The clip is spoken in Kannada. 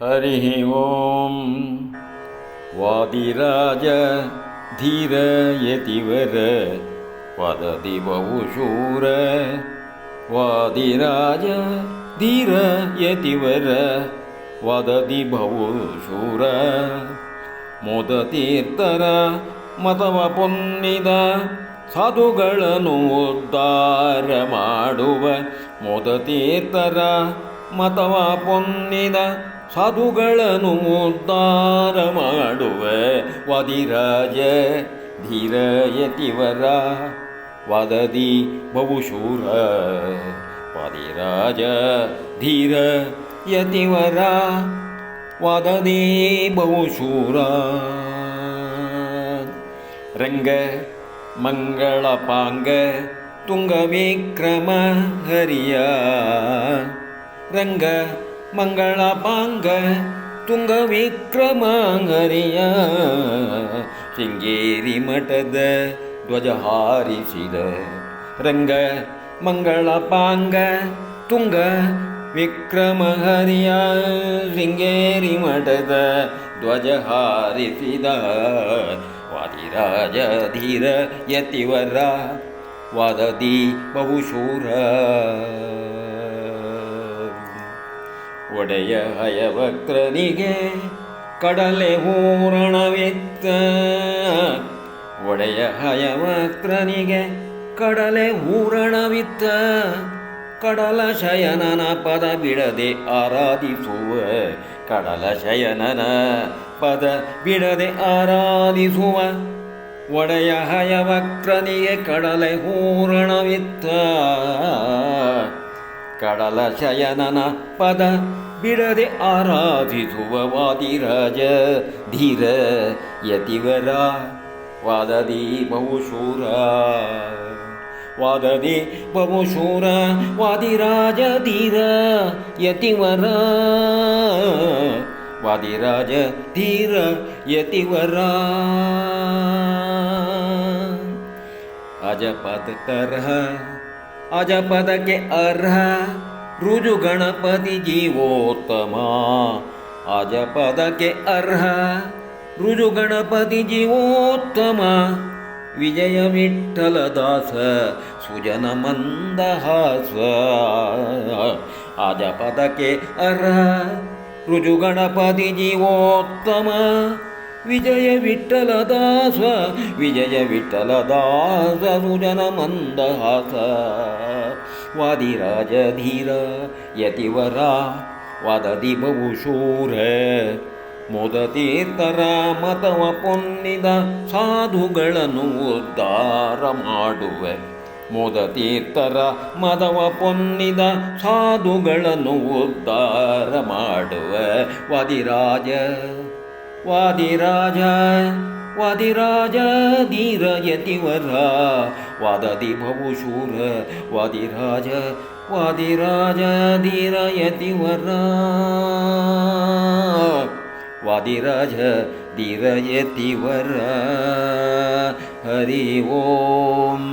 हरिः ॐ वादिराज धीरयतिवर वदति बहुशूर वादिराज धीरयतिवर वदति बहुशूर ಮೋದತೀರ್ಥರ ಮತವ ಪೊನ್ನಿದ ಸಾಧುಗಳನ್ನು ಉದ್ಧಾರ ಮಾಡುವ ಮೋದತೀರ್ಥರ ಮತವ ಪೊನ್ನಿದ ಸಾಧುಗಳನ್ನು ಉದ್ಧಾರ ಮಾಡುವ. ಧೀರ ಯತಿವರ ವದದಿ ಬಹುಶೂರ. ವದಿರಾಜ ಧೀರ ಯತಿವರ ವದದಿ ಬಹುಶೂರ. ರಂಗ ಮಂಗಳ ಪಾಂಗ ತುಂಗ ವಿಕ್ರಮ ಹರಿಯ. ರಂಗ ಮಂಗಳ ಪಾಂಗ ತುಂಗ ವಿಕ್ರಮ ಹರಿಯ ಶೃಂಗೇರಿ ಮಠದ ಧ್ವಜ ಹಾರಿಸಿದ ರಂಗ ಮಂಗಳ ಪಾಂಗ ತುಂಗ ವಿಕ್ರಮ ಹರಿಯ ಶೃಂಗೇರಿ ಮಠದ ಧ್ವಜ ಹಾರಿಸಿದ ವಾದಿರಾಜ ಧೀರ ಯತಿವರ ವದದಿ ಬಹುಶೂರ ಒಡೆಯ ಹಯವಕ್ರನಿಗೆ ಕಡಲೆ ಹೂರಣವಿತ್ತ. ಒಡೆಯ ಹಯವಕ್ರನಿಗೆ ಕಡಲೆ ಹೂರಣವಿತ್ತ. ಕಡಲ ಶಯನನ ಪದ ಬಿಡದೆ ಆರಾಧಿಸುವ. ಕಡಲ ಶಯನನ ಪದ ಬಿಡದೆ ಆರಾಧಿಸುವ. ಒಡೆಯ ಹಯವಕ್ರನಿಗೆ ಕಡಲೆ ಹೂರಣವಿತ್ತ. ಕಡಲ ಶಯನನ ಪದ ಬಿಡದೆ ಆರಾಧಿಸುವ ವಾದಿರಾಜ ಧೀರ ಯತಿವರ ವಾದದಿ ಬಹುಶೂರ ವಾದದಿ ಬಹುಶೂರ ವಾದಿರಾಜ ಧೀರ ಯತಿವರ ವಾದಿರಾಜ ಧೀರ ಯತಿವರ ಅಜಪದ ತರಹ ಅಜಪದಕ್ಕೆ ಅರ್ಹ. ರುಜು ಗಣಪತಿ ಜೀವೋತ್ತಮ. ಅಜಪದಕ್ಕೆ ಅರ್ಹ. ರುಜು ಗಣಪತಿ ಜೀವೋತ್ತಮ. ವಿಜಯ ವಿಠಲದಾಸ ಸುಜನ ಮಂದಹಾಸ ಅಜಪದಕ್ಕೆ ಅರ್ಹ. ರುಜು ಗಣಪತಿ ಜೀವೋತ್ತಮ. ವಿಜಯ ವಿಠಲದಾಸ ವಿಜಯ ವಿಠಲದಾಸ, ಸುಜನ ಮಂದಹಾಸ. ವಾದಿರಾಜ ಧೀರ, ಯತಿವರ ವದದಿ ಬಹುಶೂರ ಮುದತೀರ್ಥರ ಮತವ ಪೊನ್ನಿದ ಸಾಧುಗಳನ್ನು ಉದ್ಧಾರ ಮಾಡುವೆ. ಮುದತೀರ್ಥರ ಮದವ ಪೊನ್ನಿದ ಸಾಧುಗಳನ್ನು ಉದ್ಧಾರ ಮಾಡುವೆ. ವಾದಿರಾಜ ವಾದಿರಾಜ ವಾದಿರಾಜ ಧೀರ ಯತಿವರ ವಾದದಿ ಬಹುಶೂರ ವಾದಿರಾಜ ವಾದಿರಾಜ ಧೀರ ಯತಿವರ ವಾದಿರಾಜ ಧೀರ ಯತಿವರ ಹರಿ ಓಂ